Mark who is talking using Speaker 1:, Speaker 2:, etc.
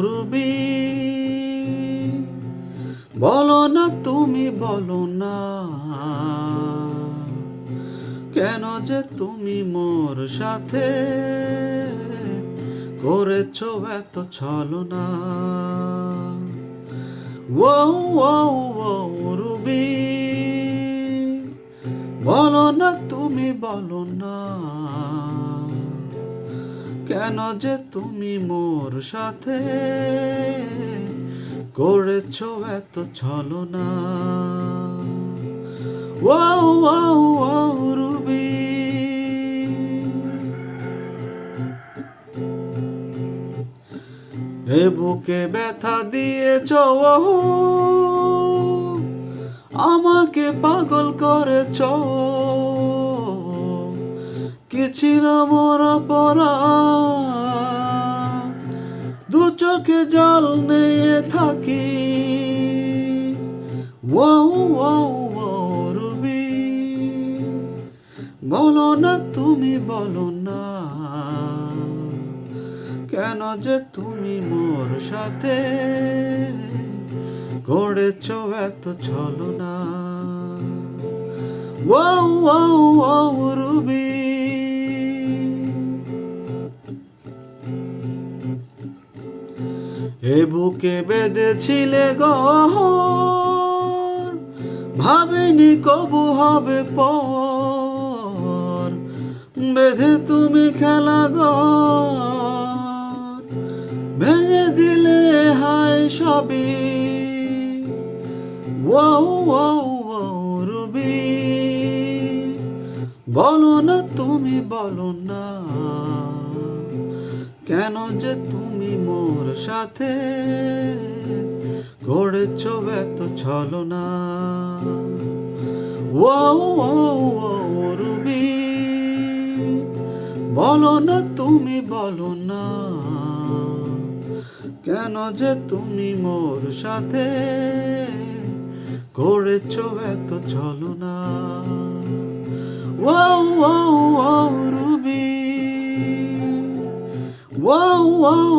Speaker 1: Ruby. বলো না, তুমি বলো না। কেন যে তুমি মোর সাথে করেছ এত ছলনা। ও ও ও রুবি। বলো না, তুমি বলো না। কেন যে তুমি মোর সাথে? করেছ এত ছলনা। ও ও ও রুবি। এ বুকে ব্যথা দিয়েছ আমাকে পাগল করেছ। কি ছিল মোর পরা। দু চোখে জল নিয়ে থাকি। ও ও রুবি। বলো না তুমি, বলো না। কেন যে তুমি মোর সাথে করেছ এত ছলনা। ও ও ও এ বুকে বেঁধেছিলে গহর, ভাবিনি কবু হবে পর। বেঁধে তুমি খেলা ঘর, ভেঙে দিলে হায় সবই। ও বলো না তুমি, বলো না, কেন যে তুমি সাথে করেছ ব্যক্ত ছল না ও রুবি, বলো না তুমি বলো না। কেন যে তুমি মোর সাথে করেছ ব্যক্ত ছল না ও রুবি ও